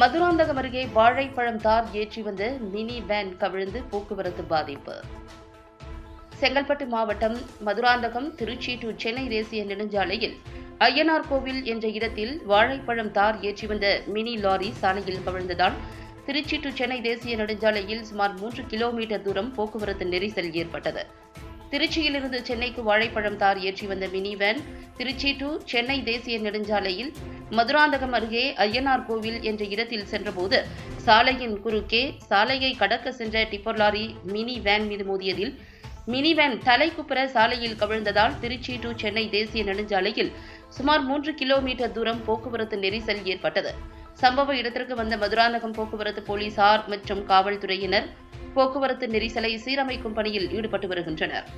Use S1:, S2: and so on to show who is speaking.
S1: மதுராந்தகம் அருகே வாழைப்பழம் தார் ஏற்றி வந்த மினி வேன் கவிழ்ந்து போக்குவரத்து பாதிப்பு. செங்கல்பட்டு மாவட்டம் மதுராந்தகம் திருச்சி டு சென்னை தேசிய நெடுஞ்சாலையில் ஐயனார் கோவில் என்ற இடத்தில் வாழைப்பழம் தார் ஏற்றி வந்த மினி லாரி சாலையில் கவிழ்ந்ததால் திருச்சி டு சென்னை தேசிய நெடுஞ்சாலையில் சுமார் மூன்று கிலோமீட்டர் தூரம் போக்குவரத்து நெரிசல் ஏற்பட்டது. திருச்சியிலிருந்து சென்னைக்கு வாழைப்பழம் தார் ஏற்றி வந்த mini van Tiruchi to Chennai தேசிய நெடுஞ்சாலையில் மதுராந்தகம் அருகே ஐயனார் கோவில் என்ற இடத்தில் சென்றபோது சாலையின் குறுக்கே சாலையை கடக்க சென்ற டிப்பர் லாரி மினி வேன் மீது மோதியதில் மினி வேன் தலைக்குப்புற சாலையில் கவிழ்ந்ததால் திருச்சி டு சென்னை தேசிய நெடுஞ்சாலையில் சுமார் மூன்று கிலோமீட்டர் தூரம் போக்குவரத்து நெரிசல் ஏற்பட்டது. சம்பவ இடத்திற்கு வந்த மதுராந்தகம் போக்குவரத்து போலீசார் மற்றும் காவல்துறையினர் போக்குவரத்து நெரிசலை சீரமைக்கும் பணியில் ஈடுபட்டு வருகின்றனர்.